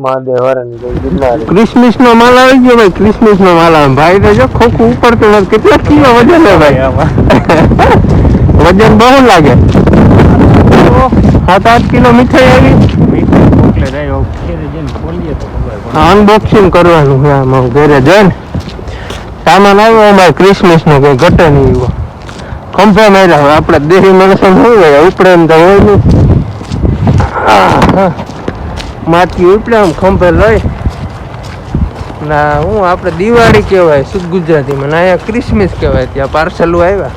મહાદેવ હરણ જય ગિરનારી ક્રિસમસ નો માલ આવી ગયો ભાઈ ક્રિસમસ નો માલ આવે ભાઈ તો જો ખોખું ઉપર તો કેટલા કિલો વજન હે ભાઈ વજન બહુ લાગે સાત આઠ કિલો મીઠાઈ આવી મોકલે રહ્યો ઘેરે જઈને ખોલીએ તો ખબર પડે અનબોક્સિંગ કરવાનું છે આમાં ઘરે જઈને સામાન આવ્યો અમારે ક્રિસમસ નો કઈ ઘટે નહીં એવો ખંભે માર્યા હવે આપણે દેહી માણસો શું હોય ઉપડે એમ તો હોય નહીં માટી ઉપડે આમ ખંભે લઈ ના હું આપણે દિવાળી કહેવાય શુદ્ધ ગુજરાતીમાં. ના અહીંયા ક્રિસમસ કહેવાય ત્યાં પાર્સલો આવ્યા.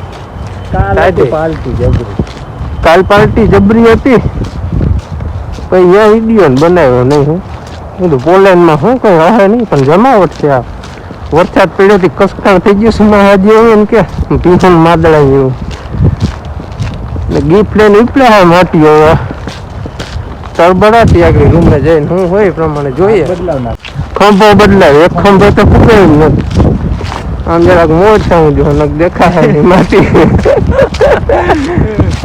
પાલટી જબરી. કાલ પાર્ટી જબરી હતી. પછી અહીંયા વીડિયો બનાવ્યો નહીં હું. કીધું પોલેન્ડમાં શું કઈ રહે નહીં પણ જમાવટ છે આ. વરસાદ પડ્યો થી કસકાણ થઈ ગયું છે માં હજી એવું એમ કે. પીહન માદળા જેવું ને ગિફ્ટ લઈને ઉપડે હા માટી હવે તરબડાટી આગળ રૂમે જઈને હું હોય એ પ્રમાણે જોઈએ. ખંભો બદલાય. એક ખંભો તો ફૂટે જ નથી. આમ જરાક મોજ હું જો નક દેખાય માટી.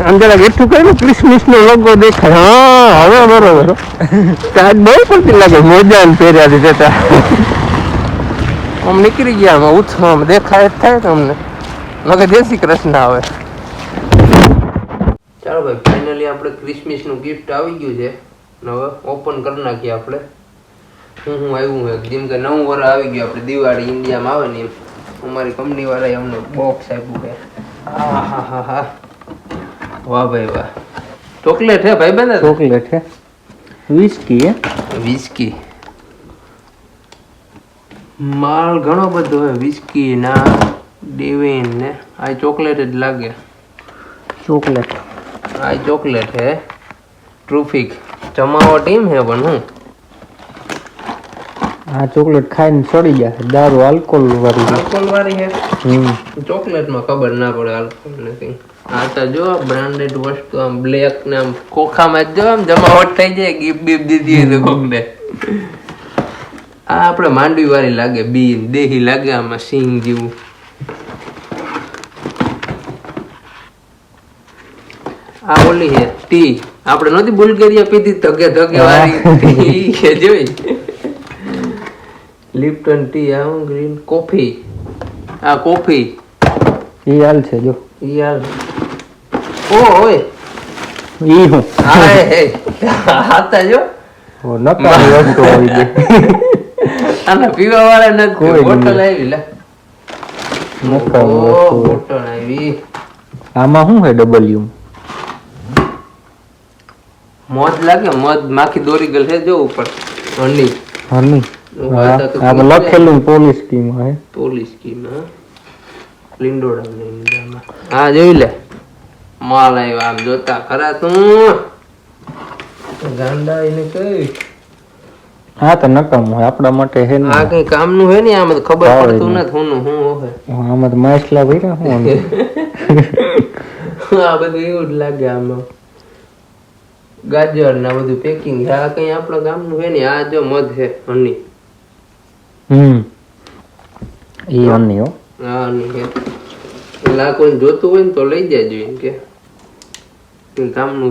આમ જરાક એટલું કઈ ક્રિસમસ નો લોગો દેખાય. હા હવે બરોબર. આજ બહુ પડતી લાગે. મોજા ને પહેર્યા છે જતા. આમ નીકળી ગયા આમાં ઉછમાં દેખાય જ થાય તમને નકે જય શ્રી કૃષ્ણ આવે. ચાલો ભાઈ ફાઇનલી આપણે ક્રિસમસનું ગિફ્ટ આવી ગયું છે. ને હવે ઓપન કરી નાખીએ આપણે. હું હું આવ્યું હે જેમ કે નવું વર આવી ગયું આપણે દિવાળી ઇન્ડિયામાં આવે ને એમ. અમારી કંપનીવાળાએ અમને બોક્સ આપ્યું છે. હા હા હા હા. વાહ ભાઈ વાહ. ચોકલેટ હે ભાઈ બને? ચોકલેટ છે. વિસ્કી હે વિસ્કી માલ ઘણો બધો હોય વિસ્કી ના ડેવિન ને. આ ચોકલેટ જ લાગે. ચોકલેટ આ ચોકલેટ હે. ટ્રુફિક. જમાવટ ટીમ હે પણ હું. આ ચોકલેટ ખાઈને છોડી જાય દારૂ આલ્કોહોલ વાળી આલ્કોહોલ વાળી હે? હમ. ચોકલેટમાં ખબર ના પડે આલ્કોહોલ નથી આ તો જો બ્રાન્ડેડ વસ્તુ આમ બ્લેક ને આમ ખોખામાં જ જો આમ જમાવટ થઈ જાય ગીફ બીફ દીધી તો કોકને. આ આપણે માંડવી વાળી લાગે બી દેહી લાગે આમાં સિંગ જેવું. આ ઓલી હે ટી. આપણે નથી બુલગેરિયા પીધી ધગે ધગે વાળી ટી. કે જોઈ. લિપ્ટન ટી આ ગ્રીન કોફી આ કોફી ઈ હાલ છે જો. યાર ઓ ઓય. ઈ હું. હાય હે હાતા જો. ઓ નકા વસ્તુ હોય છે આના પીવા વાળા ન કોઈ બોટલ આવી લે. નકા બોટલ આવી. આમાં શું હે ડબલ્યુ મોજ લાગે મોજ માખી દોરી ગલે છે જો ઉપર હની. હની? આ તો લખેલું પોલીસ સ્કીમ હે. પોલીસ સ્કીમ હા. લિંડોડા ને ઈંડામાં. હા જોઈ લે. માલ આવ્યો આમ જોતા ખરા તું. ગાંડા એને કઈ. હા તો નકામું હોય આપણા માટે હે ને. આ કઈ કામનું હે ને આમ તો ખબર પડતું. નથી હું હું હોય. આમાં તો માછલા ભર્યા અંદર? આ બધું એવું જ લાગે આમાં. ગાજર ને બધું પેકિંગ છે. આ કઈ આપણા ગામનું હે ને? આ જો મધ છે હની. હમ. ઈ હની હો. હા હની છે. એટલે આ કોઈ જોતું હોય ને તો લઈ જાય એમ કે.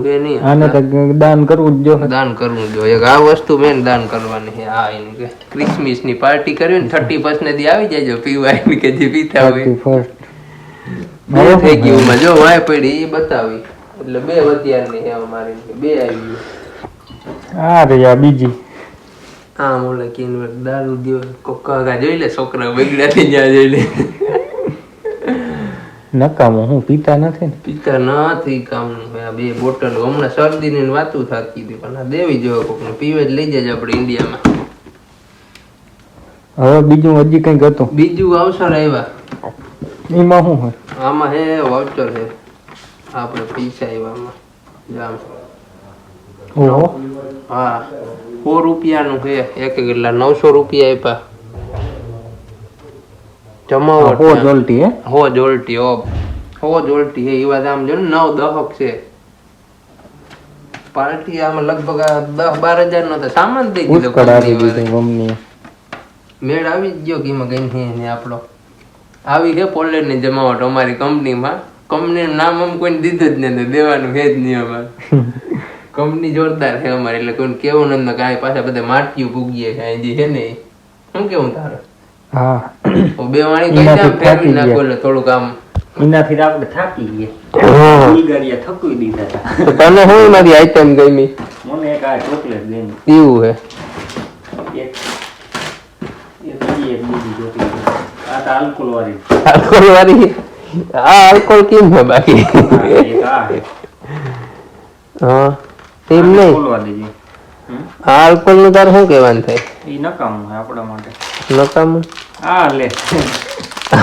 છે નહીં. આને તો દાન કરવું જ જો દાન કરવું જોઈએ. એક આ વસ્તુ મેન દાન કરવાની છે આ એમ કે. ક્રિસમસની પાર્ટી કરવી ને થર્ટી ફર્સ્ટ ને દી આવી જાય પીવા એમ કે જે પીતા હોય. ફર્સ્ટ થઈ ગયું જો વાય પડી એ બતાવી. એટલે બે વતિયાર ને છે અમારી બે આવી ગયું. આ રે આ બીજી. હા મોલે કિન દારૂ દિયો કોકા જોઈ લે છોકરા બગડ્યા થઈ જાય જોઈ લે. નકામો હું પીતા નથી પીતા નથી કામનું. આ બે બોટલ હમણાં શરદી ની વાતું થતી હતી પણ દેવી જેવો કોક ને પીવે જ લઈ જાય આપણે ઇન્ડિયામાં. હવે બીજું હજી કંઈક હતું? બીજું અવસર આવ્યા. એમાં શું હોય? આમાં હે વાઉચર છે આપણે પૈસા જામ ઓહો. હા. સો રૂપિયાનું છે. એક કેટલા? નવસો રૂપિયા આપ્યા. જમાવટ હો જોલટી હે? હો જોલટી હો. હો જોલટી હે એ આમ જો ને નવ દહક છે. પાર્ટી આમાં લગભગ દસ બાર હજાર નો તો સામાન દઈ દીધો. ગયું મેળ આવી જ ગયો કે એમાં ગઈ આપણો. આવી છે જમાવટ અમારી કંપનીમાં. કંપનીનું નામ આમ કોઈને દીધું જ નથી દેવાનું હે જ નહીં અમારે. કંપની જોરદાર છે અમારે એટલે કોઈને કેવું નથી કાંઈ. પાછા બધા માટીયું ભૂગીએ કાંઈ જે છે ને શું કેવું તારે? હા. બે વાણી કઈ આમ ફેરવી નાખો એટલે થોડુંક આમ. એનાથી આપણે થાકી ગયા. ઈ ગાડીએ થકવી દીધા હતા. તને શું મારી આઈટમ ગમી? મને એક આ ચોકલેટ ગમી. એવું હે? એક એક બીજી એક બીજી ચોકલેટ. આ તો આલ્કોહોલ વાળી. આલ્કોહોલ વાળી? આ આલ્કોહોલ કેમ છે બાકી હા, એક આ છે. હા એમ નહીં ખોલવા દેજે હમ? આ આલ્કોહોલનું તારે શું કહેવાનું થાય ઈ નકામું છે આપણા માટે નકામું આ લે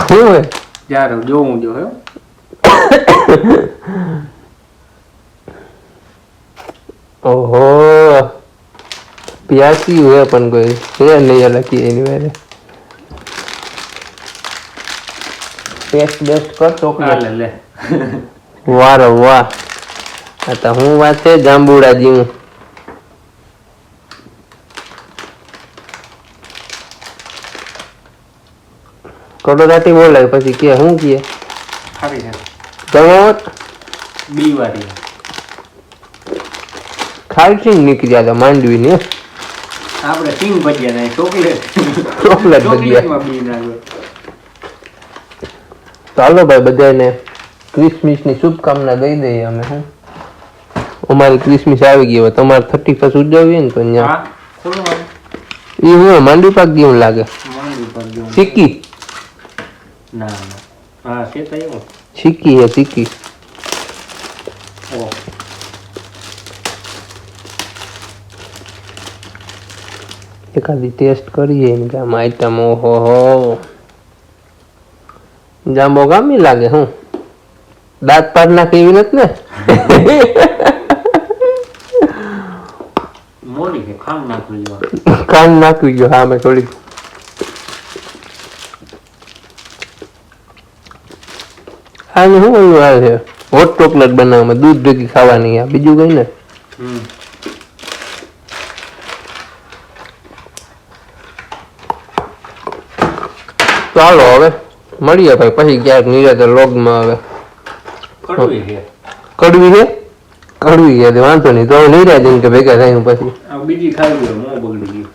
શું હે જ્યારે જોવું જો હે ઓહો પ્યાસી હોય પણ કોઈ છે નહીં લખી એની વારે ટેસ્ટ બેસ્ટ કર આ ચોકલેટ લે લે. વારો વાહ. આ તો હું વાત છે જાંબુડા જેવું કડોરાટી બોલાય પછી કે શું કે? સારી છે. જમાવટ બી વાળી ખાલસી નીકળ્યા હતા માંડવી ને. આપણે સિંગ ભજીયા નહીં ચોકલેટ. ચોકલેટ ભજીયા. ચોકલેટમાં બી ચાલો ભાઈ બધાને ક્રિસમસની શુભકામના દઈ દઈએ અમે હું? અમારી ક્રિસમસ આવી ગઈ હવે તમારે થર્ટી ફર્સ્ટ ઉજવીએ ને તો અહીંયા એ હું માંડવી પાક જેવું લાગે? સિક્કી તો સિક્કી હે સિક્કી એકાદી ટેસ્ટ કરીએ ને કે આમ આઈટમ ઓહો હો. જાંબો ગામી લાગે હું દાંત પાડ નાખે એવી નથી ને ખાંડ નાખવી કાન નાખવી ગયો હા મેં થોડી આને શું ઓલું આવે છે? હોટ ચોકલેટ બનાવવામાં દૂધ ભેગી ખાવાની આ બીજું કઈ ને? ચાલો હવે. મળીએ ભાઈ પછી ક્યાંક નિરાતે લોગમાં આવે. કડવી છે. કડવી છે? કડવી છે વાંધો નહીં. તો એમ કે ભેગા થાય પછી. આ બીજી ખાઈ ગયો મોં બગડી ગયું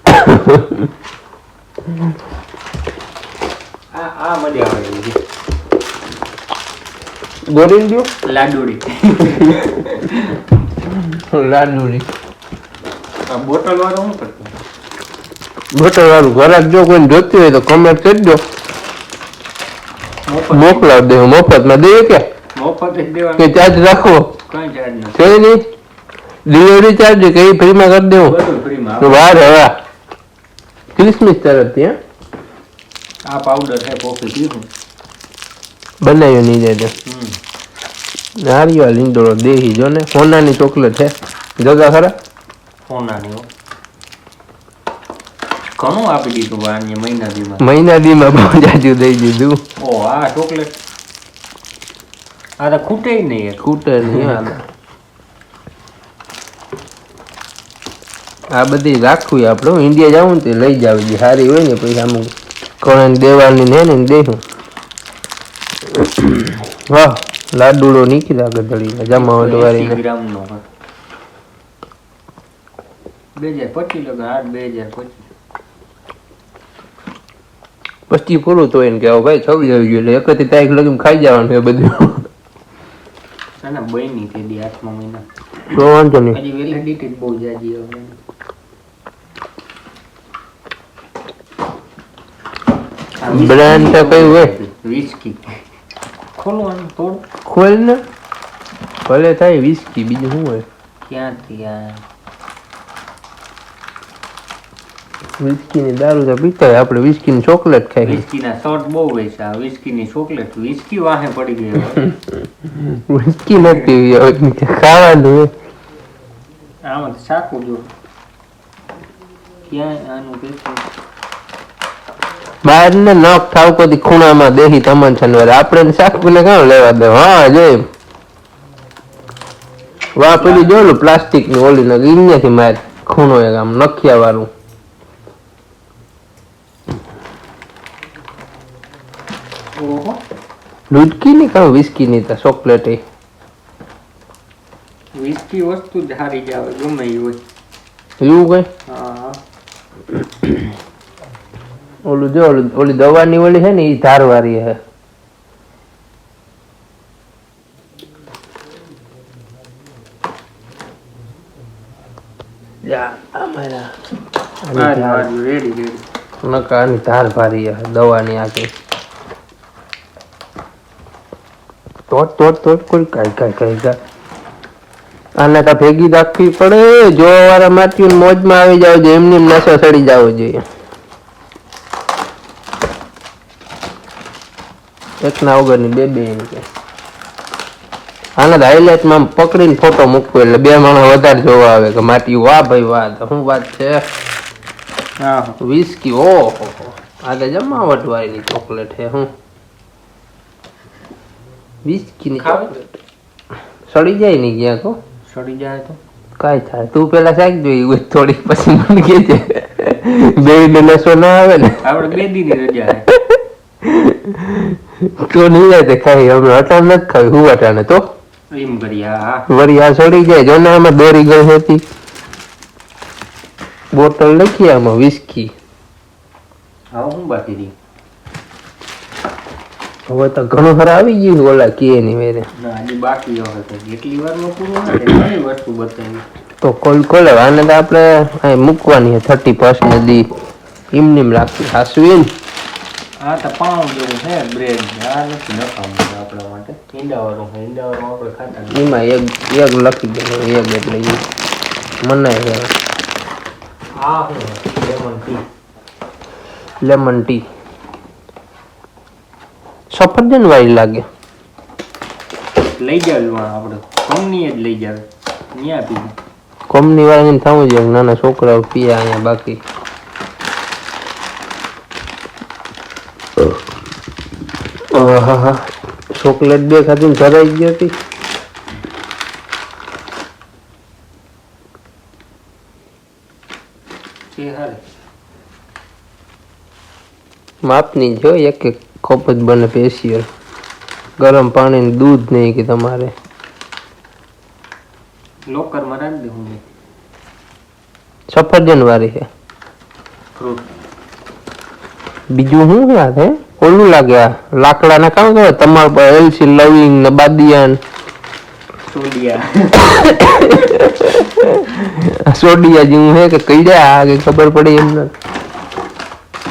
આ આ મજા આવે ગોરીન દો લાડુડી. લાડુડી. આ બોટલ વાળો શું કરતો? બોટલ વાળું ઘરાક જો કોઈ જોતી હોય તો કમેન્ટ કરજો મોકલાવ દે મફતમાં દઈએ કે કે ચાર્જ નથી. છે નહીં. ડિલિવરી ચાર્જ કે એ ફ્રીમાં કરી દેવું? વાર હવે ક્રિસમસ તરફ ત્યાં આ પાવડર છે કોફી બનાવ્યો નહીં જાય નારિયેળ લીંડોળો દેહી જો ને સોનાની ચોકલેટ છે. જગા ખરા? સોનાની ઘણું આપી દીધું વાન્ય મહિના દીમાં મહિના દીમાં બહુ જાજુ દઈ દીધું. ઓ આ ચોકલેટ. આ તો ખૂટે નહીં ખૂટે નહીં આ બધી રાખવી આપણે ઇન્ડિયા જાઉં ને તે લઈ જાવ જે સારી હોય ને પછી આમ કોણ દેવાની ને ને દેવું વાહ લાડુડો નીકળ્યા ગધડીને જમા વાળીને ગ્રામનો. બે હજાર પચીસ લગા આઠ બે હજાર પચીસ. પછી પૂરું તો એને કહેવાય ભાઈ છવ્વીસ આવી ગયું એટલે એકત્રીસ તારીખ લગી ખાઈ જવાનું એ બધું. અને બની તે દી આઠમા મહિના. તો વાંધો નહીં. હજી વેલિડિટી બહુ જાજી હવે. આ તો કયું હોય? વિસ્કી ખોલવાનું ખોલ ને. ભલે થાય વિસ્કી બીજું શું હોય? ક્યાંથી આ વિસ્કી ની દારૂ તો પીતા આપણે વિસ્કી ની ચોકલેટ ખાઈ વિસ્કી ના શોર્ટ બહુ વેચા છે ની ચોકલેટ વિસ્કી વાહે પડી ગઈ વિસ્કી નથી હવે. ખાવાનું આમાં તો શાકું જો. ક્યાં આનું કે બહાર ને નખ થાવ કદી ખૂણામાં દેહી તમન છનવાર આપણે શાકુ ને કાં લેવા દે. હા જોઈ વાહ પેલી જોયું પ્લાસ્ટિકની ઓલી ને અહીંયાથી માર ખૂણો એક આમ નખિયા વાળું ઓહો લુડકી ની કાં વિસ્કી ની તો ચોકલેટ. વિસ્કી વસ્તુ જ સારી જ ગમે એ હોય. એવું કઈ? હા. ઓલું જો ઓલી દવાની ઓલી છે ને એ ધારવારી છે. ધાર. રેડી રેડી નકા આની ધાર ભારી દવાની આખી. તોડ તોડ તોડ કોઈ કાંઈ કાંઈ કાંઈ કાંઈ. આને તો ભેગી રાખવી પડે. જો વારા માટી મોજમાં આવી જાવ જોઈએ એમની એમ સડી જવો જોઈએ. એક ના વગરની બે બે એમ કે. આના હાઈલાઇટમાં પકડીને ફોટો મૂકવો એટલે બે માણસ વધારે જોવા આવે કે માટી વાહ ભાઈ વાહ તો શું વાત છે? વિસ્કી ઓહો આ તો જમાવટ વાળી ચોકલેટ છે હું. વિસ્કી ની સડી જાય ને ક્યાં તો સડી જાય તો. કાંઈ થાય. તું પેલા શાક જોઈ હોય થોડી પછી મને કે છે બે નશો ના આવે ને. આપણે બે દી ની રજા તો નહીં જાય તે ખાઈ અમે અટાણ નથી ખાવી હું અટાણે તો. એમ વળી આ સડી જાય જો ને આમાં દોરી ગઈ હતી. બોટલ લખી આમાં વિસ્કી હા હું બાકી રહી. હવે તો ઘણું ખરા આવી ગયું ઓલા કે ની મેરે. ના બાકી હવે તો એટલી વારનું પૂરું ના ઘણી વસ્તુ બતાવી. તો કોલ ખોલે આને તો આપણે અહીં મૂકવાની થર્ટી પર્સન્ટ દી એમનેમ રાખવી હાસવીન હા તો પાઉં જેવું છે બ્રેડ આ નથી નખાવું આપણા માટે. ઈંડાવાળું છે ઈંડાવાળું આપણે ખાતા એમાં એક એક લખી દે એક એટલે એ મનાય છે આ લેમન ટી લેમન ટી સફરજન વાળી લાગે. લઈ જાવ આપણે. કંપની જ લઈ જાવ ત્યાં પીધું કંપની વાળાને થવું જોઈએ નાના છોકરાઓ પીયા અહીંયા બાકી. આહાહા. ચોકલેટ બે ખાધી ધરાઈ ગઈ હતી માપની જો એક એક. કપ જ બને સ્પેશિયલ ગરમ પાણી દૂધ નહીં કે તમારે. લોકરમાં રાખી દે હું સફરજન વાળી છે. ફ્રૂટ. બીજું શું છે આ ઓલું લાગે આ લાકડા ના કામ કરે તમાર પર એલસી લવિંગ ને બાદિયાન. સોડિયા. સોડિયા જેવું છે કે કઈ જાય આ કે ખબર પડે એમને?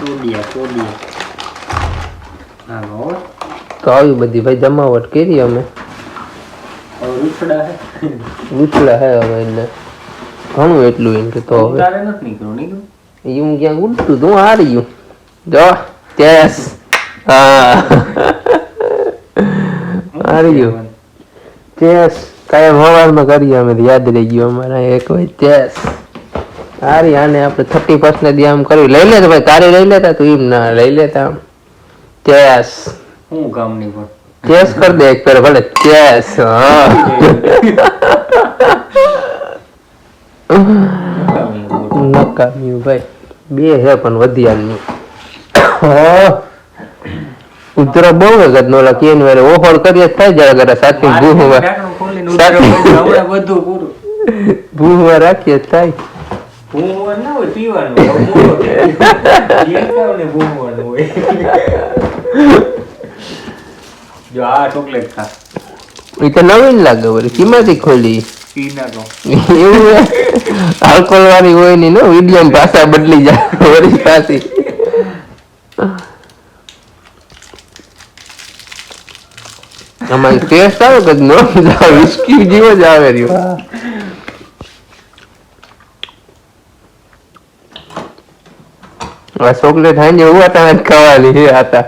સોડિયા સોડિયા. તો આવી બધી ભાઈ જમાવટ કરી અમે. હે. ઉછળા હે હવે એટલે. ઘણું એટલું એમ કે તો હવે. નીકળ્યું એવું ક્યાંક ઉડતું તું હારી ગયું. જો ચેસ હા. હારી ગયું. ચેસ કાયમ સવારમાં કરીએ અમે યાદ રહી ગયું અમારા એક હોય ચેસ હારી આને આપણે થર્ટી પર્સન્ટ દી આમ કર્યું. લઈ લેતા ભાઈ તારે લઈ લેતા તું એમ ના લઈ લેતા આમ. ચેસ હું કામ નહીં પણ કેસ કર દે એક પેર ભલે. કેસ નકામ્યું ભાઈ. બે હે પણ વધ્યા ઉતરા બહુ વખત નો લખી એને વેરે ઓફર કરીએ થાય જરા જરા સાચી બધું પૂરું. ભૂહમાં રાખીએ થાય. ભૂંગવાનું ના હોય પીવાનું થઈ ને ભૂંગવાનું હોય. જો આ ચોકલેટ ખા. એ તો નવીન લાગે વળી. કિંમતી ખોલી? એવું આલ્કોહોલ વાળી હોયની નો? વીડિયો ભાષા બદલી જાય વળી પાછી. આમાં ટેસ્ટ આવે કે નો? વિસ્કી જેવો જ આવે રહ્યો. આ ચોકલેટ હાંજે ઉવાટા જ ખાવાની છે આતા.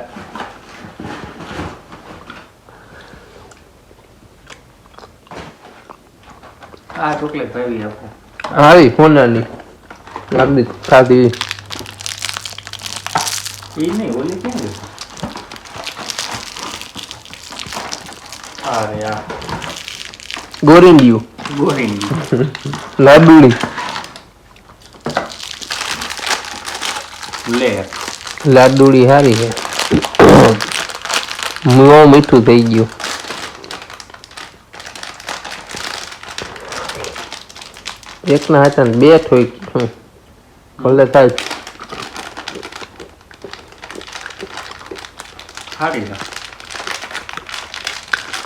આ ચોકલેટ ભાવી આપો. આવી હોનાની લાગડી ખાધી. એ નહીં ઓલી ક્યાં અરે આ. ગોરીંડિયું ગોરીંગી લાડુડી લે. લાડુડી સારી છે. મોં મીઠું થઈ ગયું. એકના હાથે ને બે થોઈ ભલે થાય.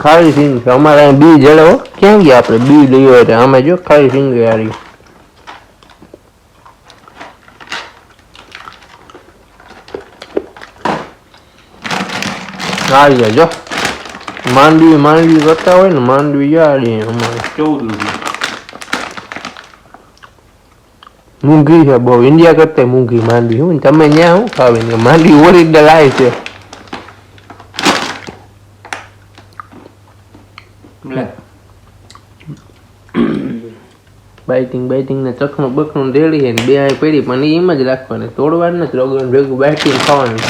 ખારી સિંગ. છે અમારે અહીં બી જડો ક્યાં ગયા આપણે? બી લઈ હોય અમે જો ખારી સિંગ યારી આવી જાય જો. માંડવી માંડવી કરતા હોય ને માંડવી યાર અમારે. ચૌદ રૂપિયા મૂંઘી છે. બહુ ઇન્ડિયા કરતા મૂંઘી માંડવી હું તમે ત્યાં શું ખાવી? ને માંડવી ઓરિજિનલ આવી છે. બાઇટિંગ બાઇટિંગ ને ચખણું બખણું રેડી ને બે આય પડી પણ એમ જ રાખવાની. તોડવાનું નથી રોગણ ભેગું બાઇટિંગ ખાવાનું.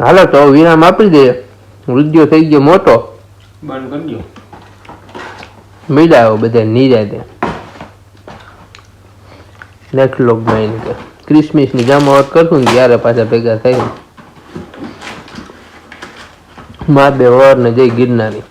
હાલો તો વિરામ આપી દે વૃદ્ધિઓ થઈ ગયો મોટો. બંધ કરી દો મીડા આવો બધા નિરાતે નેક્સ્ટ લોગમાં એની કે. ક્રિસમસની જામાવટ કરશું ને ત્યારે પાછા ભેગા થાય મા બે વર ને જઈ ગિરનારી.